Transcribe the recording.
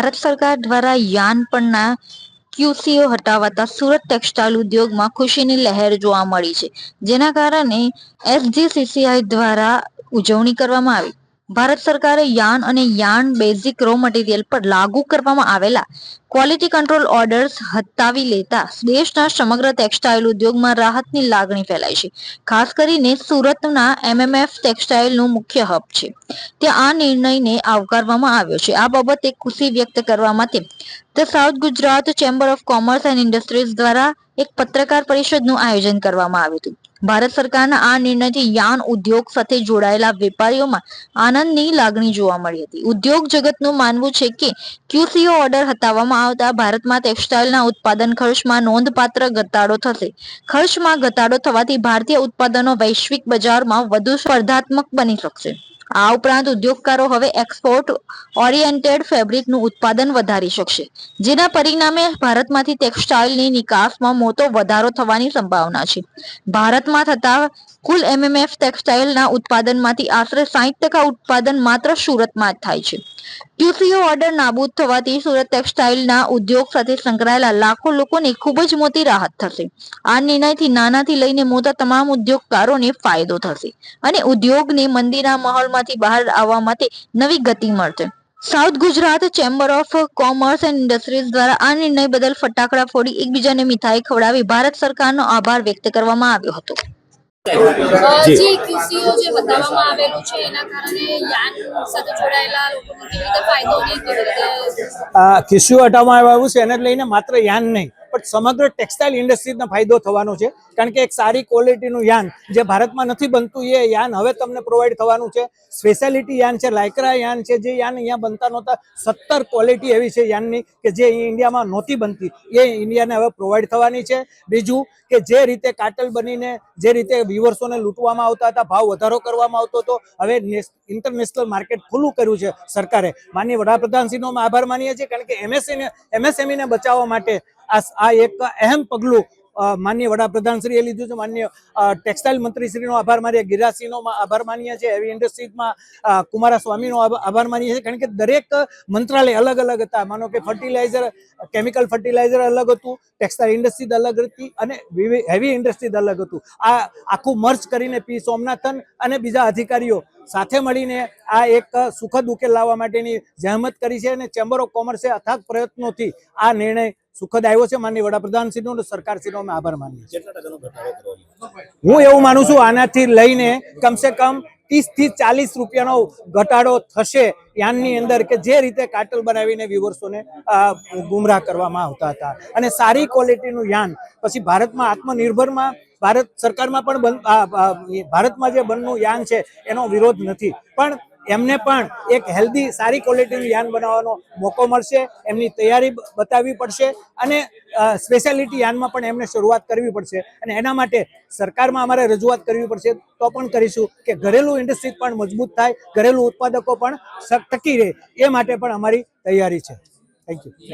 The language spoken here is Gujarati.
ભારત સરકાર દ્વારા યાન પરના ક્યુસીઓ હટાવાતા સુરત ટેક્સટાઇલ ઉદ્યોગમાં ખુશીની લહેર જોવા મળી છે. જેના કારણે એસજીસીસીઆઈ દ્વારા ઉજવણી કરવામાં આવી. ભારત સરકારે યાન અને યાન બેઝિક રો મટીરિયલ પર લાગુ કરવામાં આવેલા ક્વોલિટી કંટ્રોલ ઓર્ડર્સ હતાવી લેતા દેશના સમગ્ર ટેક્સટાઇલ ઉદ્યોગમાં રાહતની લાગણી ફેલાઈ છે. ખાસ કરીને સુરતના એમએમએફ ટેક્સટાઇલનું મુખ્ય હબ છે. ત્યાં આ નિર્ણયને આવકારવામાં આવ્યો છે. આ બાબતે ખુશી વ્યક્ત કરવા માટે the South Gujarat Chamber of Commerce and Industries દ્વારા એક પત્રકાર પરિષદનું આયોજન કરવામાં આવ્યું હતું. ભારત સરકારના આ નિર્ણયથી યાન ઉદ્યોગ સાથે જોડાયેલા વેપારીઓમાં આનંદની લાગણી જોવા મળી હતી. ઉદ્યોગ જગતનું માનવું છે કે ક્યુસીઓ ઓર્ડર હટાવવામાં આવતા ભારતમાં ટેક્સટાઇલના ઉત્પાદન ખર્ચમાં નોંધપાત્ર ઘટાડો થશે. ખર્ચમાં ઘટાડો થવાથી ભારતીય ઉત્પાદનો વૈશ્વિક બજારમાં વધુ સ્પર્ધાત્મક બની શકશે. આ ઉપરાંત ઉદ્યોગકારો હવે એક્સપોર્ટ ઓરિએન્ટેડ ફેબ્રિકનું ઉત્પાદન વધારી શકશે, જેના પરિણામે ભારતમાંથી ટેક્સટાઇલની નિકાસમાં મોટો વધારો થવાની સંભાવના છે. ભારતમાં થતા કુલ એમએમએફ ટેક્સટાઇલના ઉત્પાદનમાંથી આશરે સાહીઠ ટકા ઉત્પાદન માત્ર સુરતમાં જ થાય છે. ક્યુસીઓ ઓર્ડર નાબૂદ થવાથી સુરત ટેક્સટાઇલના ઉદ્યોગ સાથે સંકળાયેલા લાખો લોકોને ખૂબ જ મોટી રાહત થશે. આ નિર્ણયથી નાનાથી લઈને મોટા તમામ ઉદ્યોગકારોને ફાયદો થશે અને ઉદ્યોગને મંદીના માહોલમાંથી બહાર આવવા માટે નવી ગતિ મળશે. South Gujarat Chamber of Commerce and Industries દ્વારા આ નિર્ણય બદલ ફટાકડા ફોડી એકબીજાને મીઠાઈ ખવડાવી ભારત સરકારનો આભાર વ્યક્ત કરવામાં આવ્યો હતો. જી. જે QCO જે બતાવવામાં આવેલું છે એના કારણે યાન સાથે જોડાયેલા લોકોને કેવી રીતે ફાયદો ને કેવી રીતે આ હટાવવામાં આવ્યું છે એને લઈને માત્ર યાન નહીં. પણ સમગ્ર ટેક્સટાઇલ ઇન્ડસ્ટ્રીઝને ફાયદો થવાનો છે. કારણ કે એક સારી ક્વોલિટીનું યાન જે ભારતમાં નથી બનતું, એ યાન હવે તમને પ્રોવાઈડ થવાનું છે. સ્પેશિયાલિટી યાન છે, લાયકરા યાન છે, જે યાન અહીંયા બનતા નહોતા. સત્તર ક્વોલિટી એવી છે યાનની કે જે ઇન્ડિયામાં નહોતી બનતી. એ ઇન્ડિયાને હવે પ્રોવાઈડ થવાની છે. બીજું કે જે રીતે કાટલ બનીને, જે રીતે વ્યુઅર્સોને લૂંટવામાં આવતા હતા, ભાવ વધારો કરવામાં આવતો હતો, હવે ઇન્ટરનેશનલ માર્કેટ ખુલ્લું કર્યું છે સરકારે. માનીય વડાપ્રધાનશ્રીનો આભાર માનીએ છીએ, કારણ કે એમએસએને એમએસએમઈને બચાવવા માટે આ એક અહેમ પગલું માન્ય વડાપ્રધાન શ્રી વડાપ્રધાનશ્રીએ લીધું છે. માન્ય ટેક્સટાઇલ મંત્રીશ્રીનો આભાર માનીએ ગિરિરાજસિંહનો આભાર માનીએ છીએ, હેવી ઇન્ડસ્ટ્રીઝમાં કુમારા સ્વામીનો આભા- આભાર માનીએ છીએ. કારણ કે દરેક મંત્રાલય અલગ અલગ હતા. માનો કે ફર્ટિલાઇઝર, કેમિકલ ફર્ટિલાઇઝર અલગ હતું, ટેક્સટાઇલ ઇન્ડસ્ટ્રી અલગ હતી અને હેવી ઇન્ડસ્ટ્રી અલગ હતું. આ આખું મર્જ કરીને પી. સોમનાથન અને બીજા અધિકારીઓ સાથે મળીને આ એક સુખદ ઉકેલ લાવવા માટેની જહેમત કરી છે અને ચેમ્બર ઓફ કોમર્સે અથાગ પ્રયત્નોથી આ નિર્ણય સુખદ આવ્યો છે માનની વડાપ્રધાનશ્રીનો અને સરકારશ્રીનો અમે આભાર માનીએ હું એવું માનું છું આનાથી લઈને કમસે કમ ત્રીસથી ચાલીસ રૂપિયાનો ઘટાડો થશે યાનની અંદર કે જે રીતે કાટલ બનાવીને વ્યુવર્સોને ગુમરાહ કરવામાં આવતા હતા. અને સારી ક્વોલિટીનું યાન પછી ભારતમાં આત્મનિર્ભરમાં ભારત સરકારમાં પણ ભારતમાં જે બનનું યાન છે એનો વિરોધ નથી. પણ એમને પણ એક હેલ્ધી સારી ક્વોલિટીનું યાન બનાવવાનો મોકો મળશે, એમની તૈયારી બતાવવી પડશે અને સ્પેશિયાલિટી યાનમાં પણ એમને શરૂઆત કરવી પડશે અને એના માટે સરકારમાં અમારે રજૂઆત કરવી પડશે તો પણ કરીશું કે ઘરેલું ઇન્ડસ્ટ્રી પણ મજબૂત થાય, ઘરેલું ઉત્પાદકો પણ ટકી રહે એ માટે પણ અમારી તૈયારી છે. Thank you